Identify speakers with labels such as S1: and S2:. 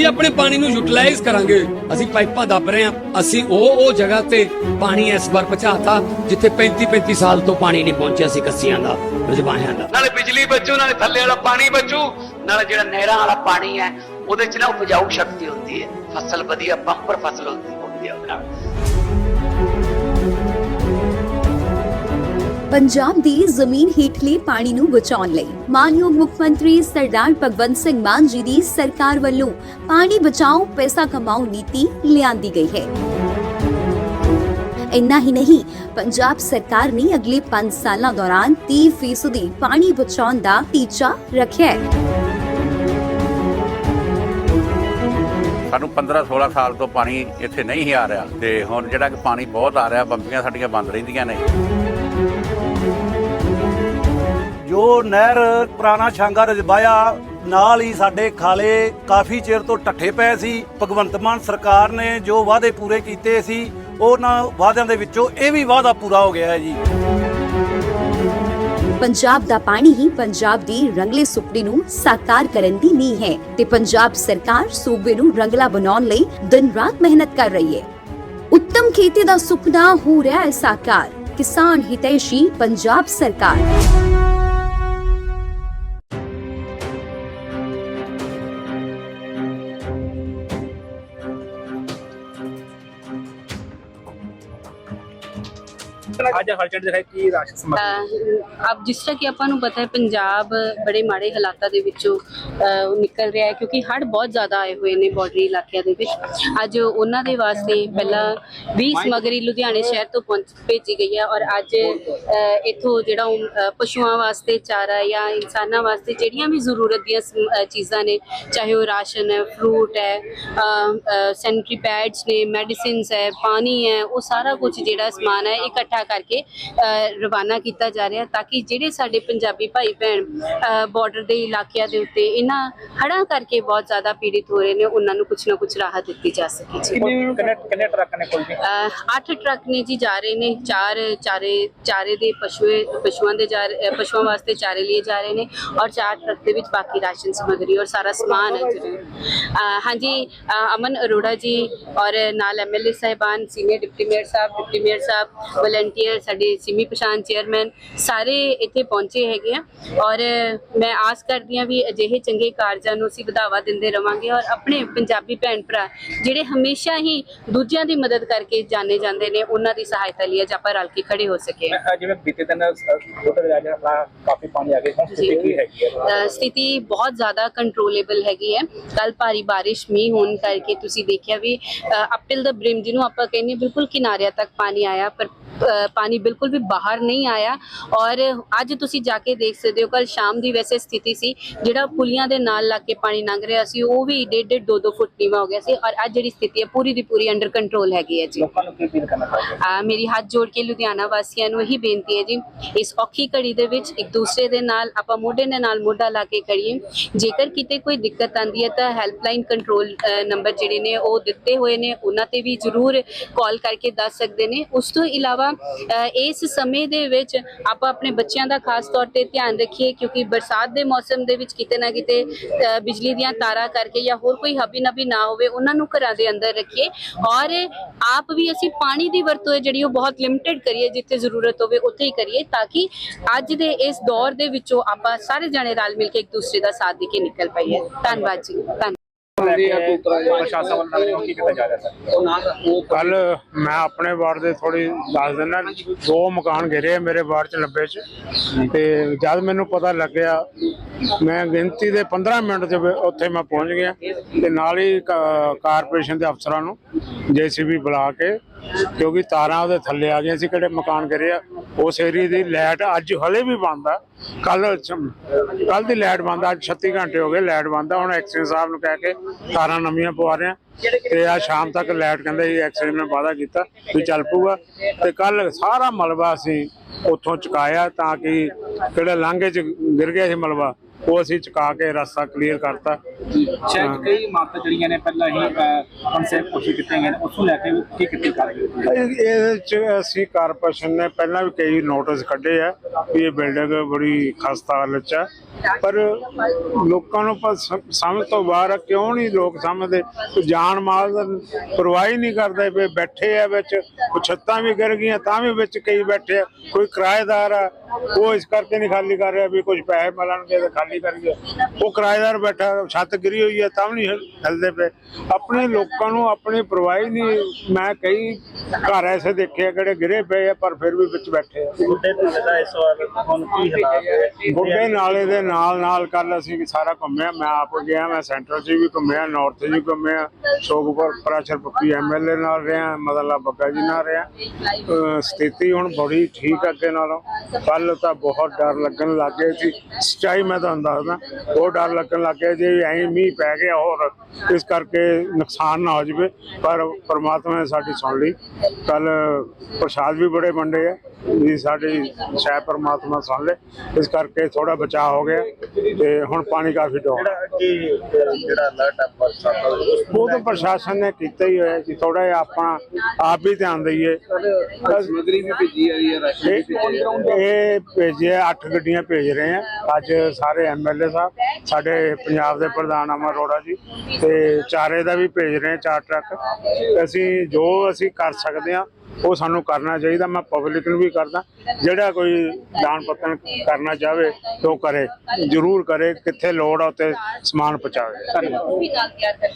S1: ਅਸੀਂ ਆਪਣੇ ਪਾਣੀ ਨੂੰ ਯੂਟਿਲਾਈਜ਼ ਕਰਾਂਗੇ। ਅਸੀਂ ਪਾਈਪਾਂ ਦੱਬ ਰਹੇ ਹਾਂ। ਅਸੀਂ ਉਹ ਉਹ ਜਗ੍ਹਾ ਤੇ ਪਾਣੀ ਇਸ ਵਾਰ ਪਹੁੰਚਾਤਾ, ਜਿੱਥੇ 35 35 ਸਾਲ ਤੋਂ ਪਾਣੀ ਨਹੀਂ ਪਹੁੰਚਿਆ ਸੀ ਕੱਸੀਆਂ ਦਾ ਰਜਵਾਹਿਆਂ ਦਾ। ਨਾਲੇ ਬਿਜਲੀ ਬਚੂ, ਨਾਲੇ ਥੱਲੇ ਵਾਲਾ ਪਾਣੀ ਬਚੂ। ਨਾਲੇ ਜਿਹੜਾ ਨਹਿਰਾਂ ਵਾਲਾ ਪਾਣੀ ਹੈ, ਉਹਦੇ ਚ ਨਾ ਉਪਜਾਊ ਸ਼ਕਤੀ ਹੁੰਦੀ ਹੈ। ਫਸਲ ਵਧੀਆ ਬੰਪਰ ਫਸਲ ਹੁੰਦੀ ਹੈ। ਉਹਦੇ ਨਾਲ
S2: ਪੰਜਾਬ ਦੀ ਜ਼ਮੀਨ ਹੇਠਲੇ ਪਾਣੀ ਨੂੰ ਬਚਾਉਣ ਲਈ ਮਾਨਯੋਗ ਮੁੱਖ ਮੰਤਰੀ ਸਰਦਾਰ ਭਗਵੰਤ ਸਿੰਘ ਮਾਨ ਜੀ ਦੀ ਸਰਕਾਰ ਵੱਲੋਂ ਪਾਣੀ ਬਚਾਓ, ਪੈਸਾ ਕਮਾਓ ਨੀਤੀ ਲਿਆਂਦੀ ਗਈ ਹੈ। ਇੰਨਾ ਹੀ ਨਹੀਂ, ਪੰਜਾਬ ਸਰਕਾਰ ਨੇ ਅਗਲੇ 5 ਸਾਲਾਂ ਦੌਰਾਨ 30% ਪਾਣੀ ਬਚਾਉਣ ਦਾ ਟੀਚਾ ਰੱਖਿਆ ਹੈ।
S3: ਸਾਨੂੰ 15 16 ਸਾਲ ਤੋਂ ਪਾਣੀ ਇੱਥੇ ਨਹੀਂ ਆ ਰਿਹਾ ਤੇ ਹੁਣ ਜਿਹੜਾ ਕਿ ਪਾਣੀ ਬਹੁਤ ਆ ਰਿਹਾ, ਬੰਬੀਆਂ ਸਾਡੀਆਂ ਬੰਦ ਰਹਿੰਦੀਆਂ ਨੇ।
S4: ਜੋ ਨਹਿਰ ਪੁਰਾਣਾ ਛਾਂਗਾ ਰਜਵਾਇਆ। ਨਾਲ ਹੀ ਸਾਡੇ ਖਾਲੇ ਕਾਫੀ ਚਿਰ ਤੋਂ ਟੱਠੇ ਪਏ ਸੀ। ਭਗਵੰਤ ਮਾਨ ਸਰਕਾਰ ਨੇ ਜੋ ਵਾਅਦੇ ਪੂਰੇ ਕੀਤੇ ਸੀ, ਉਹਨਾਂ ਵਾਅਦਿਆਂ ਦੇ ਵਿੱਚੋਂ ਇਹ ਵੀ ਵਾਅਦਾ ਪੂਰਾ ਹੋ ਗਿਆ ਹੈ ਜੀ।
S2: ਪੰਜਾਬ ਦਾ ਪਾਣੀ ਹੀ ਪੰਜਾਬ ਦੀ ਰੰਗਲੇ ਸੁਪਨੇ ਨੂੰ ਸਾਕਾਰ ਕਰਨ ਦੀ ਨੀਂਹ ਹੈ ਤੇ ਪੰਜਾਬ ਸਰਕਾਰ ਸੂਬੇ ਨੂੰ ਰੰਗਲਾ ਬਣਾਉਣ ਲਈ ਦਿਨ ਰਾਤ ਮਿਹਨਤ ਕਰ ਰਹੀ ਹੈ। ਉੱਤਮ ਖੇਤੀ ਦਾ ਸੁਪਨਾ ਹੋ ਰਿਹਾ ਹੈ ਸਾਕਾਰ। ਕਿਸਾਨ ਹਿਤੈਸ਼ੀ ਪੰਜਾਬ ਸਰਕਾਰ। Thank you.
S5: ਅੱਜ ਹਲਚਲ ਜਿਹੜਾ ਕੀ ਰਾਸ਼ਨ ਸਮੱਗਰੀ
S6: ਅਹ ਜਿਸ ਤਰ੍ਹਾਂ ਕਿ ਆਪਾਂ ਨੂੰ ਪਤਾ ਹੈ ਪੰਜਾਬ ਬੜੇ ਮਾੜੇ ਹਾਲਾਤਾਂ ਦੇ ਵਿੱਚੋਂ ਅਹ, ਨਿਕਲ ਰਿਹਾ ਹੈ ਕਿਉਂਕਿ ਹੜ੍ਹ ਬਹੁਤ ਜ਼ਿਆਦਾ ਆਏ ਹੋਏ ਨੇ ਬਾਰਡਰੀ ਇਲਾਕਿਆਂ ਦੇ ਵਿੱਚ। ਅੱਜ ਉਹਨਾਂ ਦੇ ਵਾਸਤੇ ਪਹਿਲਾਂ 20 ਸਮਗਰੀ ਲੁਧਿਆਣੇ ਸ਼ਹਿਰ ਤੋਂ ਪਹੁੰਚ ਭੇਜੀ ਗਈ ਹੈ ਔਰ ਅੱਜ ਅਹ, ਇੱਥੋਂ ਜਿਹੜਾ ਉਹ, ਅਹ, ਪਸ਼ੂਆਂ ਵਾਸਤੇ ਚਾਰਾ ਜਾਂ ਇਨਸਾਨਾਂ ਵਾਸਤੇ ਜਿਹੜੀਆਂ ਵੀ ਜ਼ਰੂਰਤ ਦੀਆਂ ਸਮ- ਅਹ, ਚੀਜ਼ਾਂ ਨੇ ਚਾਹੇ ਉਹ ਰਾਸ਼ਨ ਹੈ ਫਰੂਟ ਹੈ ਸੈਨੀਟਰੀ ਪੈਡਸ ਨੇ ਮੈਡੀਸਿਨਸ ਹੈ ਪਾਣੀ ਹੈ ਉਹ ਸਾਰਾ ਕੁਝ ਜਿਹੜਾ ਸਮਾਨ ਹੈ ਇਕੱਠਾ ਕਰਕੇ ਅਹ, ਰਵਾਨਾ ਕੀਤਾ ਜਾ ਰਿਹਾ ਤਾਂ ਕਿ ਜਿਹੜੇ ਸਾਡੇ ਪੰਜਾਬੀ ਭਾਈ ਭੈਣ ਬਾਰਡਰ ਦੇ ਇਲਾਕਿਆਂ ਦੇ ਉੱਤੇ ਇਹਨਾਂ ਹੜ੍ਹਾਂ ਕਰਕੇ ਬਹੁਤ ਜ਼ਿਆਦਾ ਪੀੜਿਤ ਹੋ ਰਹੇ ਨੇ ਉਹਨਾਂ ਨੂੰ ਕੁਝ ਨਾ ਕੁਝ ਰਾਹਤ ਦਿੱਤੀ ਜਾ ਸਕੇ ਜੀ।
S5: ਕਿੰਨੇ ਟਰੱਕ ਨੇ ਕੋਲ ਜੀ?
S6: ਟਰੱਕ ਨੇ ਜੀ ਜਾ ਰਹੇ ਨੇ ਚਾਰ ਚਾਰੇ ਚਾਰੇ ਦੇ ਪਸ਼ੂਏ ਪਸ਼ੂਆਂ ਦੇ ਜਾ ਪਸ਼ੂਆਂ ਵਾਸਤੇ ਚਾਰੇ लिए ਜਾ ਰਹੇ ਨੇ ਔਰ ਚਾਰ ਟਰੱਕ ਦੇ ਵਿੱਚ ਬਾਕੀ ਰਾਸ਼ਨ ਸਮਗਰੀ ਔਰ ਸਾਰਾ ਸਮਾਨ ਹੈ ਜੀ। ਹਾਂਜੀ ਅਮਨ ਅਰੋੜਾ ਜੀ ਔਰ ਨਾਲ ਐਮਐਲਏ ਸਾਹਿਬਾਨ ਸੀਨੀਅਰ ਡਿਪਟੀ ਮੇਅਰ ਸਾਹਿਬ ਡਿਪਟੀ ਮੇਅਰ ਸਾਹਿਬ ਵਲੰਟੀਅਰ ਸਾਡੇ ਸਿਮੀ ਪਛਾਣ ਚੇਅਰਮੈਨ ਸਾਰੇ ਇੱਥੇ ਪਹੁੰਚੇ ਹੈਗੇ ਆ ਔਰ ਮੈਂ ਆਸ ਕਰਦੀ ਹਾਂ ਵੀ ਅਜਿਹੇ ਚੰਗੇ ਕਾਰਜਾਂ ਨੂੰ ਅਸੀਂ ਵਧਾਵਾ ਦਿੰਦੇ ਰਵਾਂਗੇ ਔਰ ਆਪਣੇ ਪੰਜਾਬੀ ਭੈਣ ਭਰਾ ਜਿਹੜੇ ਹਮੇਸ਼ਾ ਹੀ ਦੂਜਿਆਂ ਦੀ ਮਦਦ ਕਰਕੇ ਜਾਣੇ ਜਾਂਦੇ ਨੇ ਉਹਨਾਂ ਦੀ ਸਹਾਇਤਾ ਲਈ ਅੱਜ ਆਪਾਂ ਰਲ ਕੇ ਖੜੇ ਹੋ ਸਕੇ
S5: ਜਿਵੇਂ ਬੀਤੇ ਦਿਨ ਛੋਟੇ ਦਰਿਆ ਜਿਹੜਾ ਕਾਫੀ ਪਾਣੀ ਆ ਗਿਆ ਹੁਣ ਸਥਿਤੀ ਕੀ ਹੈਗੀ ਹੈ?
S6: ਸਥਿਤੀ ਬਹੁਤ ਜ਼ਿਆਦਾ ਕੰਟਰੋਲੇਬਲ ਹੈਗੀ ਹੈ। ਕੱਲ ਭਾਰੀ ਬਾਰਿਸ਼ ਮੀਂਹ ਹੋਣ ਕਰਕੇ ਤੁਸੀਂ ਦੇਖਿਆ ਵੀ ਅਪ ਟਿਲ ਦ ਬ੍ਰਿਮ ਜਿਹਨੂੰ ਆਪਾਂ ਕਹਿੰਦੇ ਬਿਲਕੁਲ ਕਿਨਾਰਿਆਂ ਤੱਕ ਪਾਣੀ ਆਇਆ ਪਰ ਪਾਣੀ ਬਿਲਕੁਲ ਵੀ ਬਾਹਰ ਨਹੀਂ ਆਇਆ ਔਰ ਅੱਜ ਤੁਸੀਂ ਜਾ ਕੇ ਦੇਖ ਸਕਦੇ ਹੋ ਕੱਲ ਸ਼ਾਮ ਦੀ ਵੈਸੇ ਸਥਿਤੀ ਸੀ ਜਿਹੜਾ ਪੁਲੀਆਂ ਦੇ ਨਾਲ ਲੱਗ ਕੇ ਪਾਣੀ ਲੰਘ ਰਿਹਾ ਸੀ ਉਹ ਵੀ ਡੇਢ ਡੇਢ ਦੋ ਦੋ ਫੁੱਟ ਨੀਵਾ ਹੋ ਗਿਆ ਸੀ ਔਰ ਅੱਜ ਜਿਹੜੀ ਸਥਿਤੀ ਹੈ ਪੂਰੀ ਦੀ ਪੂਰੀ ਅੰਡਰ ਕੰਟਰੋਲ ਹੈਗੀ ਹੈ ਜੀ। ਆ ਮੇਰੀ ਹੱਥ ਜੋੜ ਕੇ ਲੁਧਿਆਣਾ ਵਾਸੀਆਂ ਨੂੰ ਇਹੀ ਬੇਨਤੀ ਹੈ ਜੀ ਇਸ ਔਖੀ ਘੜੀ ਦੇ ਵਿੱਚ ਇੱਕ ਦੂਸਰੇ ਦੇ ਨਾਲ ਆਪਾਂ ਮੋਢੇ ਦੇ ਨਾਲ ਮੋਢਾ ਲਾ ਕੇ ਖੜੀਏ ਜੇਕਰ ਕਿਤੇ ਕੋਈ ਦਿੱਕਤ ਆਂਦੀ ਹੈ ਤਾਂ ਹੈਲਪਲਾਈਨ ਕੰਟਰੋਲ ਨੰਬਰ ਜਿਹੜੇ ਨੇ ਉਹ ਦਿੱਤੇ ਹੋਏ ਨੇ ਉਹਨਾਂ ਤੇ ਵੀ ਜ਼ਰੂਰ ਕਾਲ ਕਰਕੇ ਦੱਸ ਸਕਦੇ ਨੇ। ਉਸ ਤੋਂ ਇਲਾਵਾ ਅ, ਇਸ ਸਮੇਂ ਦੇ ਵਿੱਚ ਆਪਾਂ ਆਪਣੇ ਬੱਚਿਆਂ ਦਾ ਖਾਸ ਤੌਰ ਤੇ ਧਿਆਨ ਰੱਖੀਏ ਕਿਉਂਕਿ ਬਰਸਾਤ ਦੇ ਮੌਸਮ ਦੇ ਵਿੱਚ ਕਿਤੇ ਨਾ ਕਿਤੇ ਬਿਜਲੀ ਦੀਆਂ ਤਾਰਾਂ ਕਰਕੇ ਜਾਂ ਹੋਰ ਕੋਈ ਹਬੀ ਨਬੀ ਨਾ ਹੋਵੇ ਉਹਨਾਂ ਨੂੰ ਘਰਾਂ ਦੇ ਅੰਦਰ ਰੱਖੀਏ। ਔਰ ਆਪ ਵੀ ਅਸੀਂ ਪਾਣੀ ਦੀ ਵਰਤੋਂ ਹੈ ਜਿਹੜੀ ਉਹ ਬਹੁਤ ਲਿਮਟਿਡ ਕਰੀਏ ਜਿੱਥੇ ਜ਼ਰੂਰਤ ਹੋਵੇ ਉੱਥੇ ਹੀ ਕਰੀਏ ਤਾਂ ਕਿ ਅੱਜ ਦੇ ਇਸ ਦੌਰ ਦੇ ਵਿੱਚੋਂ ਆਪਾਂ ਸਾਰੇ ਜਣੇ ਰਲ ਮਿਲ ਕੇ ਇੱਕ ਦੂਸਰੇ ਦਾ ਸਾਥ ਦੇ ਕੇ ਨਿਕਲ ਪਾਈਏ। ਧੰਨਵਾਦ ਜੀ। ਧੰਨਵਾਦ
S5: ਪ੍ਰਸ਼ਾਸਨ ਵੱਲੋਂ ਨਗਰ ਕੀ ਕੀਤਾ ਜਾ ਰਿਹਾ ਸਰ?
S7: ਕੱਲ ਮੈਂ ਆਪਣੇ ਵਾਰਡ ਦੇ ਥੋੜੀ ਦੱਸ ਦਿੰਦਾ ਦੋ ਮਕਾਨ ਗਿਰੇ ਆ ਮੇਰੇ ਵਾਰਡ ਚ ਲੱਭੇ ਚ। ਤੇ ਜਦ ਮੈਨੂੰ ਪਤਾ ਲੱਗਿਆ ਮੈਂ ਗਿਣਤੀ ਦੇ 15 ਮਿੰਟ ਚ ਉੱਥੇ ਮੈਂ ਪਹੁੰਚ ਗਿਆ। ਤੇ ਨਾਲ ਹੀ ਕਾਰਪੋਰੇਸ਼ਨ ਦੇ ਅਫਸਰਾਂ ਨੂੰ ਜੀਸੀਬੀ ਬੁਲਾ ਕੇ ਕਿਉਂਕਿ ਤਾਰਾਂ ਉਹਦੇ ਥੱਲੇ ਆ ਗਈਆਂ ਸੀ, ਕਿਹੜੇ ਮਕਾਨ ਗਿਰੇ ਉਸ ਏਰੀਏ ਦੀ ਲਾਈਟ ਅੱਜ ਹਲੇ ਵੀ ਬੰਦ ਆ। ਕੱਲ ਕੱਲ ਦੀ ਲਾਈਟ ਬੰਦ ਅੱਜ 36 ਘੰਟੇ ਹੋ ਗਏ ਲਾਈਟ ਬੰਦ ਹੁਣ ਐਕਸ਼ਨ ਸਾਹਿਬ ਨੂੰ ਕਹਿ ਕੇ ਤਾਰਾਂ ਨਵੀਆਂ ਪਵਾ ਰਹੇ ਆ। ਤੇ ਆ ਸ਼ਾਮ ਤੱਕ ਲਾਈਟ ਕਹਿੰਦੇ ਜੀ ਐਕਸ਼ਨ ਨੇ ਵਾਅਦਾ ਕੀਤਾ ਵੀ ਚੱਲ ਪਊਗਾ। ਤੇ ਕੱਲ ਸਾਰਾ ਮਲਬਾ ਅਸੀਂ ਉੱਥੋਂ ਚੁਕਾਇਆ ਤਾਂ ਕਿ ਕਿਹੜੇ ਲਾਂਘੇ ਚ ਗਿਰ ਗਿਆ ਸੀ ਮਲਬਾ ਉਹ ਅਸੀਂ ਚੁਕਾ ਕੇ ਰਸਤਾ ਕਲੀਅਰ ਕਰਤਾ।
S5: ਸ਼ਾਇਦ ਕਈ ਮਾਤਾ ਜਿਹੜੀਆਂ ਨੇ ਪਹਿਲਾਂ ਹੀ ਕਨਸੈਪਟ ਕੋਸ਼ਿਸ਼ ਗਈਆਂ ਨੇ ਉਸ ਨੂੰ ਲੈ ਕੇ ਕੀ ਕੀਤੀ ਕਰ
S7: ਇਹ- ਚ ਅਸੀਂ ਕਾਰਪੋਰੇਸ਼ਨ ਨੇ ਪਹਿਲਾਂ ਵੀ ਕਈ ਨੋਟਿਸ ਕੱਢੇ ਆ ਵੀ ਇਹ ਬਿਲਡਿੰਗ ਬੜੀ ਖਸਤਾ ਹਾਲਤ ਚ ਹੈ ਪਰ ਲੋਕਾਂ ਨੂੰ ਪ- ਸਮ- ਸਮਝ ਤੋਂ ਬਾਹਰ ਕਿਉਂ ਨਹੀਂ ਲੋਕ ਸਮਝਦੇ? ਜਾਨ ਮਾਲ ਦਾ ਪਰਵਾਹ ਨਹੀਂ ਕਰਦੇ ਵੀ ਬੈਠੇ ਆ ਵਿੱਚ ਛੱਤਾਂ ਵੀ ਗਿਰ ਗਈਆਂ ਤਾਂ ਵੀ ਵਿੱਚ ਕਈ ਬੈਠੇ ਕੋਈ ਕਿਰਾਏਦਾਰ ਆ। ਉਹ ਇਸ ਕਰਕੇ ਨਹੀਂ ਖਾਲੀ ਕਰ ਰਿਹਾ ਵੀ ਕੁਝ ਪੈਸੇ ਮਿਲਣਗੇ ਤਾਂ ਖਾਲੀ ਕਰੀਏ ਉਹ ਕਿਰਾਏਦਾਰ ਬੈਠਾ ਛੱਤ ਗਿਰੀ ਹੋਈ ਹੈ ਤਾਂ ਵੀ ਨਹੀਂ ਹਿਲ- ਹਿਲਦੇ ਪਏ। ਆਪਣੇ ਲੋਕਾਂ ਨੂੰ ਆਪਣੀ ਪਰਵਾਹ ਹੀ ਨਹੀਂ ਮੈਂ ਕਈ ਘਰ ਐਸੇ ਦੇਖੇ ਆ ਕਿਹੜੇ ਗਿਰੇ ਪਏ ਆ ਪਰ ਫਿਰ ਵੀ ਵਿੱਚ ਬੈਠੇ ਆ।
S5: ਬੁੱਢੇ ਨਾਲੇ ਦਾ ਇਸ ਵਾਰ ਹੁਣ ਕੀ ਹਾਲਾਤ ਹੈ
S7: ਬੁੱਢੇ ਨਾਲੇ ਦੇ ਨਾਲ ਨਾਲ ਕੱਲ ਅਸੀਂ ਸਾਰਾ ਘੁੰਮਿਆ ਮੈਂ ਆਪ ਗਿਆ ਮੈਂ ਸੈਂਟਰ 'ਚ ਵੀ ਘੁੰਮਿਆ ਨਾਰਥ 'ਚ ਵੀ ਘੁੰਮਿਆ ਸ਼ੋਕਪੁਰ ਪ੍ਰਾਚਰ ਪੱਪੀ ਐਮਐਲਏ ਨਾਲ ਰਿਹਾ ਮਦਲਾ ਬੱਗਾ ਜੀ ਨਾਲ ਰਿਹਾ। ਸਥਿਤੀ ਹੁਣ ਬੜੀ ਠੀਕ ਹੈ ਅੱਗੇ ਨਾਲੋਂ। ਕੱਲ ਤਾਂ ਬਹੁਤ ਡਰ ਲੱਗਣ ਲੱਗ ਸੀ। ਸੱਚਾਈ ਮੈਂ ਤੁਹਾਨੂੰ ਦੱਸਦਾ। ਬਹੁਤ ਡਰ ਲੱਗਣ ਲੱਗ ਗਿਆ ਜੇ ਐਂ ਮੀਂਹ ਪੈ ਗਿਆ ਹੋਰ ਇਸ ਕਰਕੇ ਨੁਕਸਾਨ ਨਾ ਹੋ ਜਾਵੇ। ਪਰ ਪ੍ਰਮਾਤਮਾ ਨੇ ਸਾਡੀ ਸੁਣ ਲਈ। ਕੱਲ ਪ੍ਰਸ਼ਾਦ ਵੀ ਬੜੇ ਵੰਡੇ ਆ। ਵੀ ਸਾਡੀ ਸ਼ਾਇਦ ਪ੍ਰਮਾਤਮਾ ਸੁਣ ਲੇ ਇਸ ਕਰਕੇ ਥੋੜਾ ਬਚਾਅ ਹੋ ਗਿਆ ਤੇ ਹੁਣ ਪਾਣੀ ਕਾਫੀ
S5: ਦਾ
S7: ਉਹ ਤਾਂ ਪ੍ਰਸ਼ਾਸਨ ਨੇ ਕੀਤਾ ਹੀ ਹੋਇਆ ਜੀ। ਥੋੜਾ ਜਿਹਾ ਆਪਾਂ ਆਪ ਵੀ ਧਿਆਨ ਦਈਏ।
S5: ਸਮਗਰੀ ਵੀ ਭੇਜੀ ਆ ਰਹੀ ਹੈ
S7: ਇਹ ਇਹ ਭੇਜੇ ਅੱਠ ਗੱਡੀਆਂ ਭੇਜ ਰਹੇ ਆ। ਅੱਜ ਸਾਰੇ ਐਮਐਲਏ ਸਾਹਿਬ, ਸਾਡੇ ਪੰਜਾਬ ਦੇ ਪ੍ਰਧਾਨ ਅਮਰ ਅਰੋੜਾ ਜੀ, ਤੇ ਚਾਰੇ ਦਾ ਵੀ ਭੇਜ ਰਹੇ ਚਾਰ ਟਰੱਕ। ਅਸੀਂ ਜੋ ਅਸੀਂ ਕਰ ਸਕਦੇ ਆ ਉਹ ਸਾਨੂੰ ਕਰਨਾ ਚਾਹੀਦਾ, ਮੈਂ ਪਬਲਿਕ ਨੂੰ ਵੀ ਕਰਦਾ, ਜਿਹੜਾ ਕੋਈ ਦਾਨ ਪੱਤਨ ਕਰਨਾ ਚਾਹਵੇ ਤਾਂ ਉਹ ਕਰੇ, ਜ਼ਰੂਰ ਕਰੇ, ਕਿੱਥੇ ਲੋੜ ਆ ਉੱਥੇ ਸਮਾਨ ਪਹੁੰਚਾਵੇ।
S5: ਧੰਨਵਾਦ।